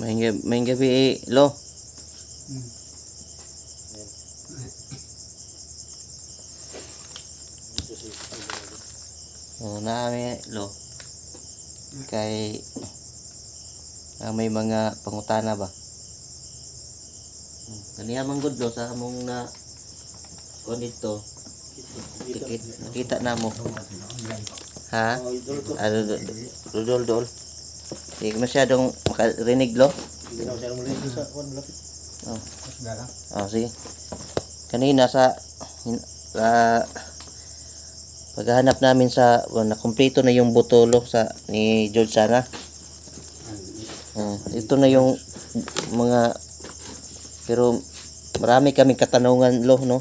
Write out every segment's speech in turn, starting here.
May gabi, may gabi eh, lo. Hmm. Oh, naami lo. Kay ah, may mga pangutana ba? Hmm, Kaniya man good lo sa among na kon dito. Nakita, na mo. Ha? Ano, dol, dol. Hindi masyadong makarinig lo. Hindi na masyadong maliit sa kuwan malapit. Oh. Oh, sige. Kanina sa sa paghahanap namin sa well, na kumpleto na yung botolo sa ni George Sana. Oh, ito na yung mga pero marami kaming katanungan lo no.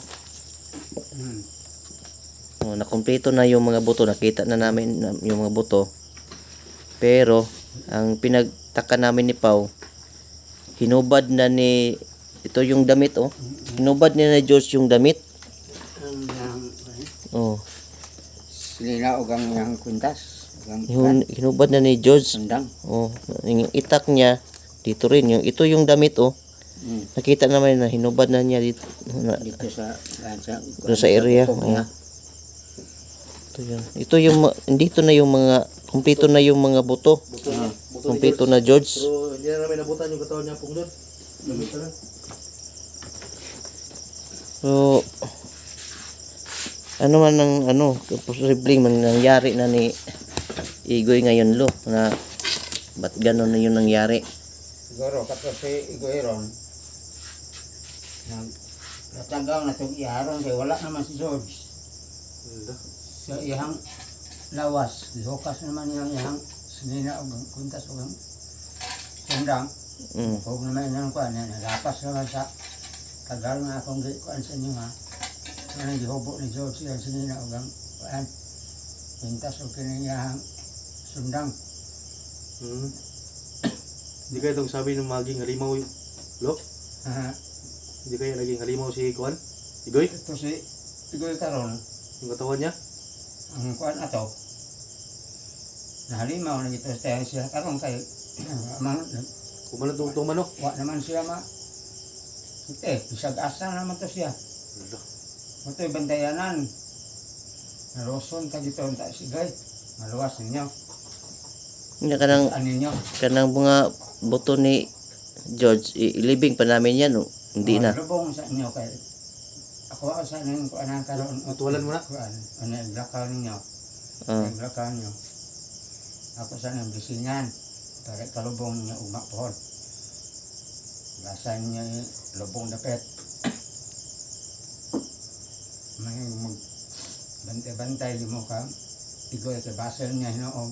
Hmm. Oh, na kumpleto na yung mga buto, nakita na namin na- yung mga buto. Pero ang pinagtaka namin ni Pau hinubad na ni ito yung damit oh. Hinubad niya na George yung damit. Oh, silila og ang yang. Ang Hin- hinubad na ni George. sundang. Oh, yung itak niya dito rin yung ito yung damit oh. Hmm. Nakita naman na hinubad na niya dito na, Dito sa sa sa area. Oh. Ito yun. Ito yung dito na yung mga kumpleto na yung mga buto. Buto niya. Buto ni Kumpleto na George. Pero hindi na namin nabutan yung katawan niya pong doon. So, ano man ang ano, posibleng man nangyari na ni Igoy ngayon lo na ba't ganon na yung nangyari? Siguro kato si Igueron. Nag natanggaw na itong iharon kay wala naman si George. Sa ihang lawas, lihukas naman yung ihang sinina o kuntas o ang sundang. Mm. Huwag naman yung kuan, yan, nalapas naman sa tagal nga akong kuan sa inyo ha. Ano gihubo ni George yung sinina o ang kuan. Pintas o kiniyahang sundang. Hmm. Hindi kayo itong sabi ng maging halimaw yung lo? Ha, Hindi kayo naging halimaw si Kuan? Igoy? Ito si Igoy Karon, Yung katawan niya? ang kuan ato. Nahalimaw na ito sa siya karon kay man Kumalan itong itong mano? wa naman siya ma Eh, bisag asa naman to siya. Ito'y bandayanan. Naroson ka dito ang taas sigay. Maluwas ninyo. Nga kanang Saan ninyo? kanang mga buto ni George ilibing pa namin yan oh. Hindi na. Lubong sa inyo kay ako ako sa nang kuan ang karon. Matuwalan mo na? Kuan. Ano iglakaw ninyo? Ah, Iglakaw ninyo. Ako sa nang bisingan. Para kalubong niya umak pohon. Gasan niya yung lubong dapet. May mag bantay-bantay di mo ka. Igoy kay basel niya hinoong.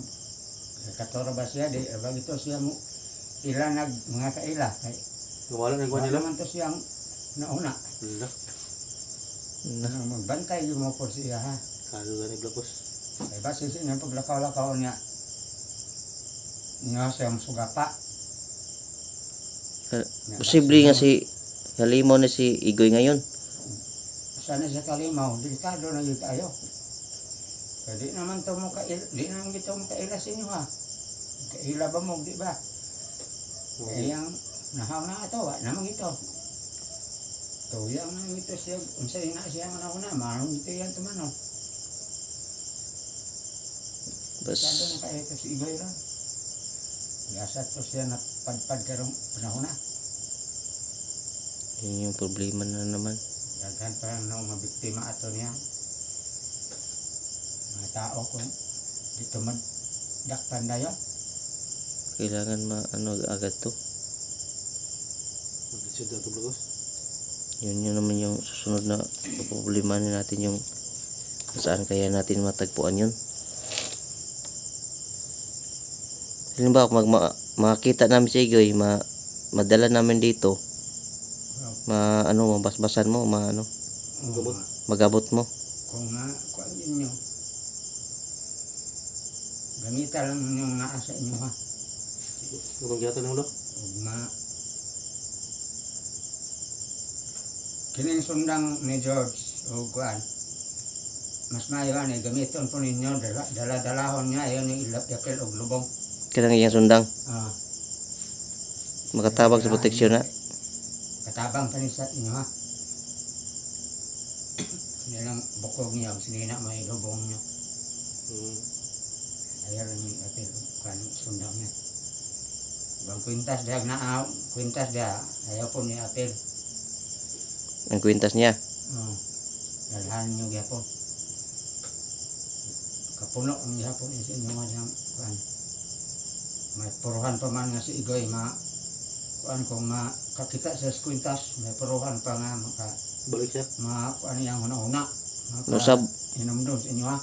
Katora ba siya di abag ito siya mo ila nag mga kaila kay wala nila? naman to siyang nauna. Na. Nang magbantay di mo ko siya ha. Kalo na ni Blacos. Kay basel siya nang paglakaw-lakaw niya. Niya siya sugapa. Posible nga si Halimo na si Igoy ngayon. sana sa kalimaw, delikado na yun tayo. Kaya di naman to mo kail, di naman gito mo kaila sa inyo ha. Kaila ba mo, di ba? Kaya yung nahaw na ito, wa naman ito. Tuyang na ito siya, unsa na siya nga na manong ito yan tumano. Bas, Masyado na ito si Igoy ron. Gasat to siya na padpad karong panahon na. yun yung problema na naman. Daghan pa lang nung mabiktima ato niya. Mga tao kung dito magdakpan dayo. Kailangan ma ano agad to. Mag-isip ito Blacos. Yun yun naman yung susunod na problema natin yung saan kaya natin matagpuan yun. Halimbawa, mag, ma, makakita namin si Igoy, ma, madala namin dito, ma, ano, mabasbasan mo, ma, ano, Magabot. magabot mo. Kung nga, kung ninyo. Gamita lang yung naa sa inyo ha. Anong gyatan ng lo? Ug ma Kining sundang ni George o kuan. Mas maayo ani gamiton po ninyo dala dala-dalahon niya ni ilap yakil og lubong. Kailangan iyang sundang. Ah. Makatabang sa proteksyon na. Katabang pa ni sa inyo ha. Nilang bukog niya, sinina may lubong niya. Hmm. Ayaw yung apel, kan sundang niya. Bang kwintas dia na ah, kwintas dia, ayaw po ni apel. Ang kwintas niya. Oh, dalhan niyo gyapon. Kapuno ang gyapon is inyo nga diyang kuan. May puruhan pa man nga si Igoy ma kuan kung makakita sa kwintas, may puruhan pa nga maka Balik siya. ma kuan yang una-una. Maka Lusab Inumdum sa inyo ha.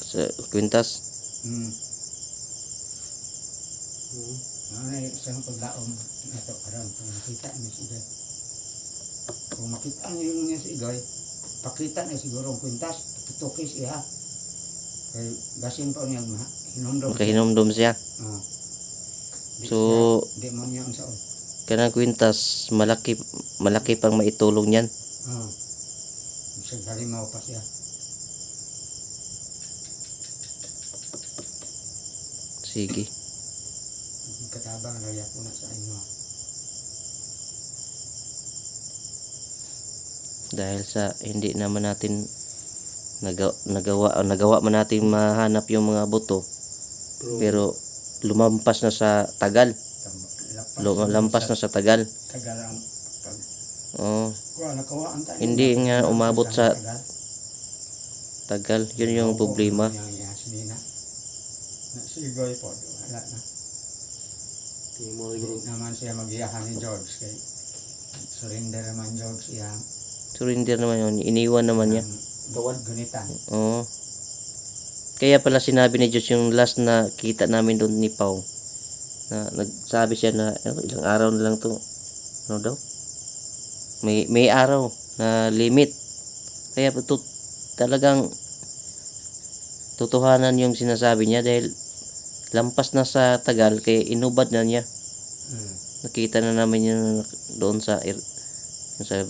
sa kwintas. Hmm. Hmm. Ano na isang paglaom na ito karon kung makita niyo si Igoy. Kung makita niyo niya si Igoy, pakita niya siguro ang kwintas, tutukis siya. Kay gasin pa niya ma, hinumdum. Makahinomdom siya. Oh. So- di mo niya ang saon. Kanang kwintas, malaki malaki pang maitulong niyan. Oh. Bisag pa siya. Sige. Katabang raya po na sa inyo. Dahil sa hindi naman natin nagawa, nagawa, nagawa man natin mahanap yung mga buto. Pero, Pero lumampas na sa tagal. Lampas, Lumalampas na sa tagal. Tagal ang pag... Oh, tayo. Hindi nga umabot sa- Tagal. Yun yung Oo, problema. Sigoy po, wala na. Hindi naman siya magiyahan ni George kay surrender naman George siya. Surrender naman yun. Iniwan naman niya. Gawad gunitan. Oo. Kaya pala sinabi ni Diyos yung last na kita namin doon ni Pau. Na nagsabi siya na ano, ilang araw na lang to. Ano daw? May may araw na limit. Kaya to, talagang totohanan yung sinasabi niya dahil lampas na sa tagal kaya inubad na niya. Mm. Nakita na namin yun doon sa sa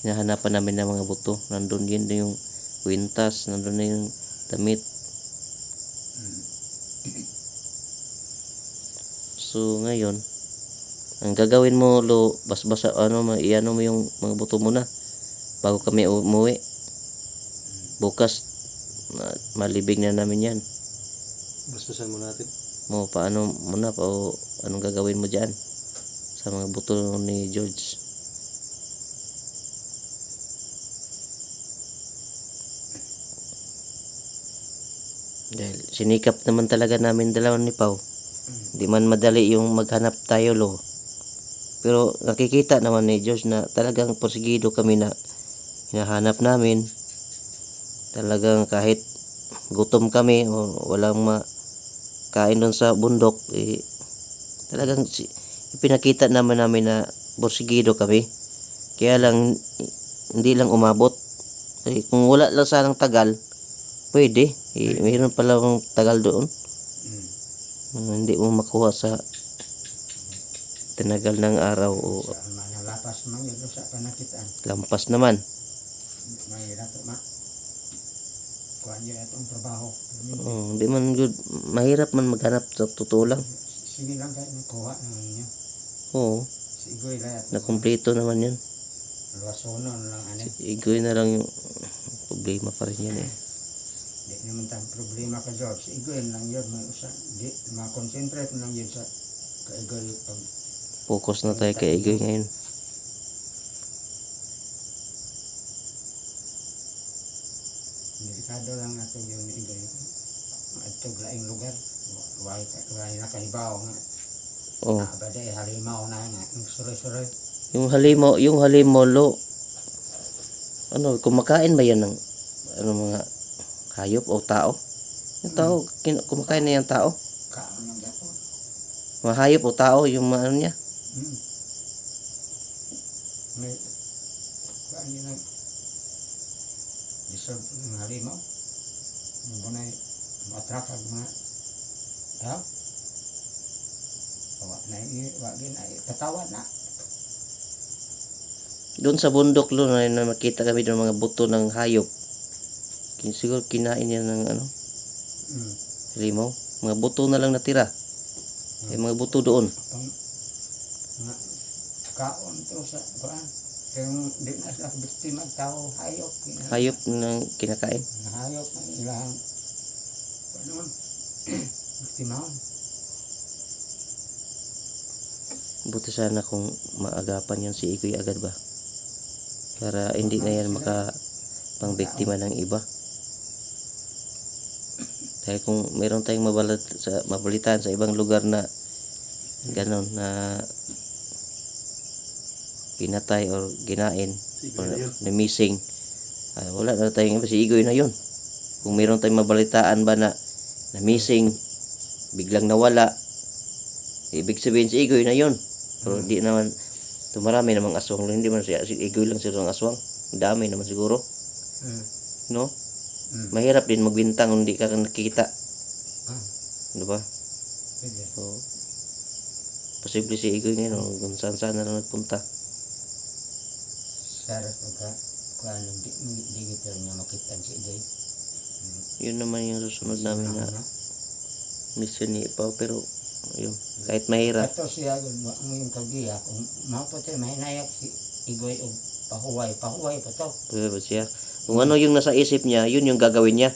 hinahanapan namin ng mga buto. Nandun yun yung kwintas, nandun na yung damit. So ngayon, ang gagawin mo lo basbasa ano iano mo yung mga buto muna bago kami umuwi. Bukas ma- malibig na namin yan. Basbasan mo natin. Mo paano muna pa o anong gagawin mo diyan sa mga buto ni George. Dahil sinikap naman talaga namin dalawa ni Pau. Di man madali yung maghanap tayo lo. Pero nakikita naman ni George na talagang porsigido kami na hinahanap namin. Talagang kahit gutom kami o walang ma kain doon sa bundok eh, talagang ipinakita naman namin na porsigido kami kaya lang hindi lang umabot eh, kung wala lang sanang tagal pwede eh, mayroon pala akong tagal doon Mm. hindi mo makuha sa tinagal ng araw o Sa mga lapas man yun sa panakitaan. lampas naman Mahirap po ma. Kuha niyo itong trabaho. oh, hindi man good mahirap man maghanap sa totoo lang Sige lang kayo nakuha ng inyo. oo Si Igoy lang at nakumpleto naman yun luwasonon lang ano. igoy na lang yung problema pa rin yan eh Di naman tayong problema ka George. Si Igoy lang yun. May usa. Di, ma-concentrate lang yun sa ka Igoy pag focus na tayo kay igoy ngayon delikado lang nato yun ni Igoy. Ito laing lugar. Why why nakahibaw nga. oh Abada eh halimaw na nga. Ang suroy-suroy. Yung halimo, yung halimo lo. Ano, kumakain ba yan ng ano mga hayop o tao? Yung tao, kin- kumakain na yung tao. Kaon yung Japon. Mga hayop o tao, yung mga ano niya. Hmm. May kuan yun ang deserve ng halimaw. Muna matrak ang mga tao. Wa na i wa gin ay katawad na. Doon sa bundok lo na, na makita kami ng mga buto ng hayop. Siguro kinain niya ng ano, halimo. Mga buto na lang natira. Yung mga buto doon. Kaon to sa kuan. Kung di na sila biktima tao, hayop. Kina- Hayop ng kinakain. Hayop ang ilang panon. biktima. Buti sana kung maagapan yan si Igoy agad ba. Para hindi na yan maka pangbiktima ng iba. Dahil kung meron tayong mabalat sa mabalitaan sa ibang lugar na ganon na pinatay or ginain Sige or na missing ah, wala na tayong si Igoy na yun. Kung meron tayong mabalitaan ba na na missing biglang nawala ibig sabihin si Igoy na yun. Pero di naman ito marami namang aswang. Hindi man siya si Igoy lang siguro ang aswang. Ang dami naman siguro. Mm. no Mm. mahirap din magbintang kung hindi ka nakikita. Ah, di ba? Sige. so posible si Igoy ngayon kung saan saan na lang nagpunta. Sarap pagka kuan di di- di kita niya makita si Day. yun naman yung susunod namin na mission ni Pao pero yun kahit mahirap. Ato siya yung kagiya kung maputi mahinayak si Igoy og pahuway, pahuway pa to. Pwede ba siya? Kung ano yung nasa isip niya, yun yung gagawin niya.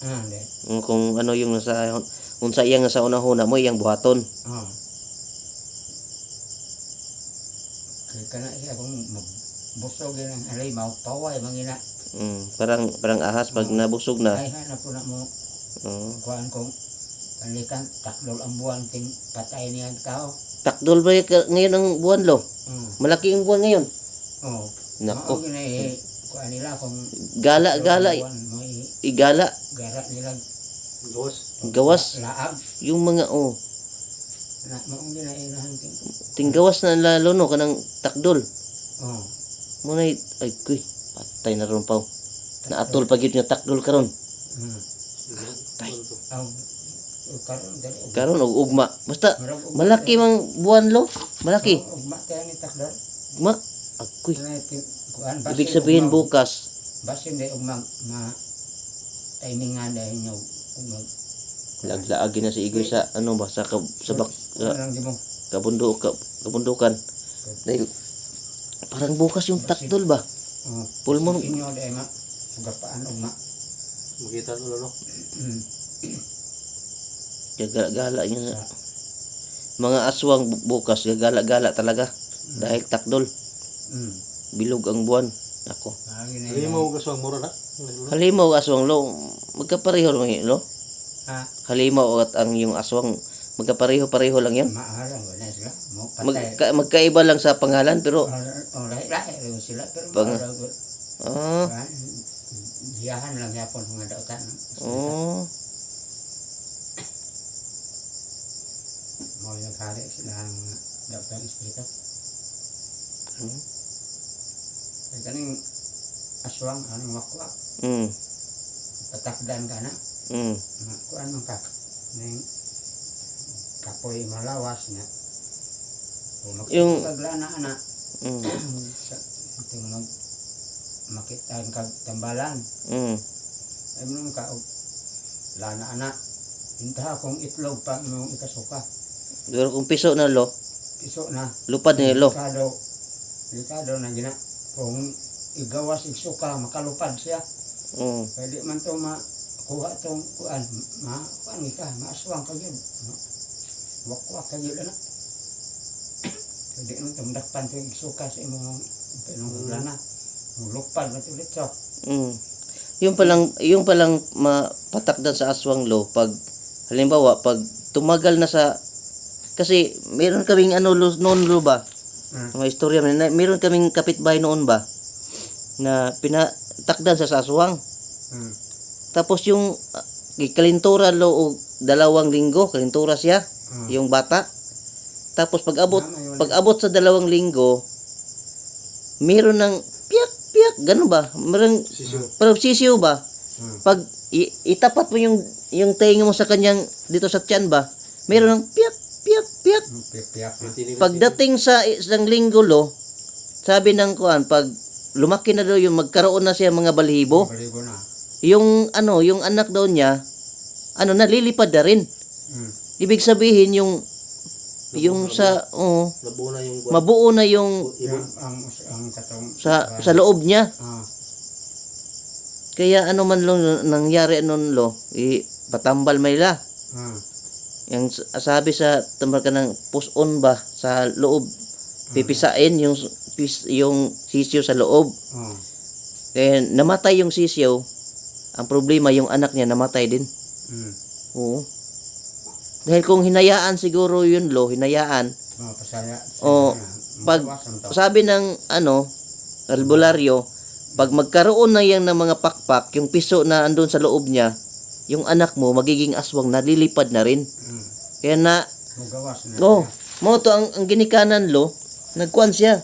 Ah, de. Kung- ano yung nasa kung sa iyang nasa unahuna mo, iyang buhaton. Ah. Kaya kana siya kung magbusog yun ang halimaw, pahuway mangina. Mm, parang parang ahas pag nabusog na. Ay hanap ko na mo Oh. kuan kong panikan takdol ang buwan ting patay niya ang tao. Takdol ba ka- ngayon ang buwan lo? Mm. Malaki ang buwan ngayon. Oh. Nako. Mao gina kuan nila kung Gala gala igala gara nila Gawas. gawas laag yung mga oh na maong gina ilahan ting. tinggawas na lalo no kanang takdol. Oh. Muna ay kuy patay na ron pa. Naatol pa gyud nga takdol karon. Mm. Tay. Aw karon og- ugma. Basta ugma malaki mang buwan lo. Malaki. Ugma tayo ni takdol. Ma agoy. Ano Ibig sabihin bukas basin day ugma ma timingan dahil nyo ugma. laglaagin na si Igoy sa ano ba sa kab, sa bak, sa Ano di mo? kabundok ka, kabundukan dahil parang bukas yung takdol ba Oh. pulmon Inyo dahil ma sugapaan ugma. Makita ko lalo. Mm. gagala sa mga aswang bu- bukas gagala-gala talaga dahil takdol Mm. bilog ang buwan ako yun. mo gaswang mura na. halimaw aswang lo magkapareho lang yun lo Ha? halimaw at ang yung aswang magkapareho-pareho lang yan Maaarang wala sila. Mo Mag, patay. ka- magkaiba lang sa pangalan pero lahi-lahi sila pero Pang- ah Diyahan lang yapon mga dautan. oh Mo naghari sila ang dautan espiritu. Hmm. Kaya kaning aswang anong wakwak mm, patakdan ka na. mm, kuan man ka ning kapoy malawas nga Yung- magkaglana ana mm, sa itong mag makita ang kag tambalan mm. ay mo ka lana ana intaha kong itlog pa mo ikasuka. Pero kung piso na lo. Piso na. Lupad ni lo. Delikado, delikado na gina. Kung igawas igsuka, makalupad siya. mm. Pwede man to makuha tong kuan, ma kuan ka, maaswang ka yun. Ma, wakwak ka yun na. Pwede man to dakpan to igsuka sa imong pinunglana. Lupad na to litso. Mm. Yung palang yung palang mapatakdan sa aswang lo pag halimbawa pag tumagal na sa kasi meron kaming ano lo, noon lo ba? Mm. Mga istorya na meron kaming kapitbahay noon ba na pinatakdan sa aswang. Mm. Tapos yung uh, kalintura lo o dalawang linggo, kalintura siya, Mm. yung bata. Tapos pag abot pag abot sa dalawang linggo, meron ng piyak piyak ganun ba? Meron pero sisiyo ba? Mm. Pag i- itapat mo yung yung tenga mo sa kanyang dito sa tiyan ba? Meron ng piyak piyak piyak. Pagdating sa isang linggo lo, sabi ng kuan pag lumaki na daw yung magkaroon na siya mga balhibo, na. yung ano, yung anak daw niya ano nalilipad na rin. Mm. Ibig sabihin yung yung sa oh, Nabuo na yung mabuo na yung Yung, ang, ang katong... sa sa loob niya. Ah, Kaya ano man lo nangyari nun lo, i patambal may la. ah, Yung sabi sa tambar ka ng puson ba sa loob pipisain yung yung sisyo sa loob. ah. Kaya namatay yung sisyo. Ang problema yung anak niya namatay din. Mm. Oo. Dahil kung hinayaan siguro yun lo, hinayaan. Mga pasaya. Oo. Pag- Sabi ng ano, albularyo, pag magkaroon na yan ng mga pakpak, yung piso na andun sa loob niya, yung anak mo magiging aswang nalilipad na rin. Mm. Kaya na, na. oh, mo to ang, ang ginikanan lo, nagkuan siya.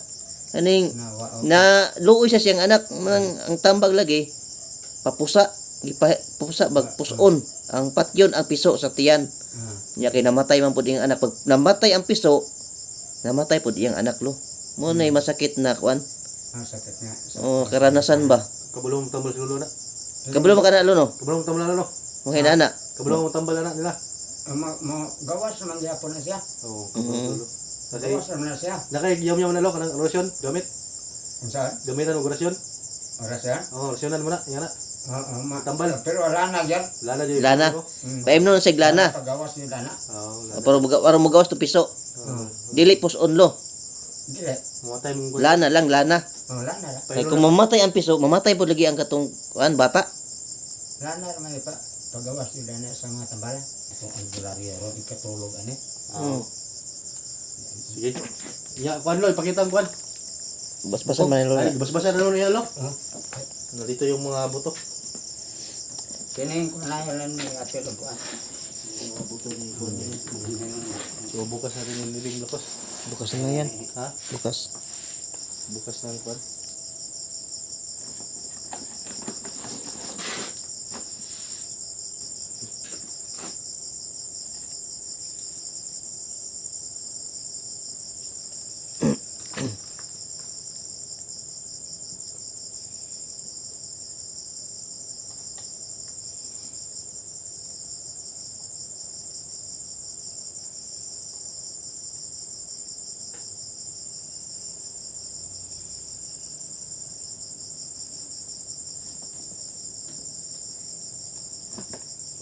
Aning, Na, wa, na luoy siya siyang anak, ang, ang tambag lagi, papusa, gipa, pusa, bagpuson, ang patyon, ang piso sa tiyan. Ah, Nya kay namatay man pud iyang anak pag namatay ang piso namatay pud iyang anak lo mo na masakit na kuan ang sakit nga. Sa- oh karanasan ba Kabulong tambal sa lulo na. kabalo man kana lo no Kabulong tambal na no. Mo hinana Kabulong tambal na nila. Ah, ma, ma, gawas naman gyapon na siya. Oo, Mhm. Kasi Gawas naman na siya. nakayam-yam na lo kanang orasyon gamit. Kung saan? Gamitan og orasyon. Oras yan? Oo, orasyonan mo na. Yan na. Oo, ma, Tambal. Pero wala na yan. Lana di. Lana. Mm. paim no sa glana Pagawas ni Lana. Oo, lana. para muga para mugawas to piso Oo. dili puson lo Dili. Mamatay mong lana lang lana Oh, Lana ra. kay kung mamatay ang piso mamatay pud lagi ang katong kuan bata Lana ra may pa. Pagawas ni Lana sa mga tambalan. Itong albularyo ron ikatulog ani. Hmm. Sige. Ya, kuan lo, ipakita ang kuan. bas-basan man lo Ay, bas-basan na lo niya lo. Oh. Nandito yung mga buto. Kining ko na yan ni Ate Luguan. Yung mga buto ni kuan. So bukas natin yung liling lokos. bukas na yan Ha? bukas Bukas ng kuan.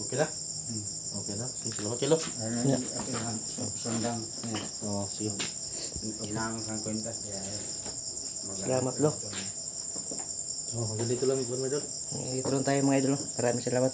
Okay na? Hmm. Sige, salamat kilo. Ano Ate Luguan? Sundang. Oo, sige. Kwenta siya. Salamat, lo. So, hanggang dito lang yung mo idol. ito lang tayo mga idol maraming salamat.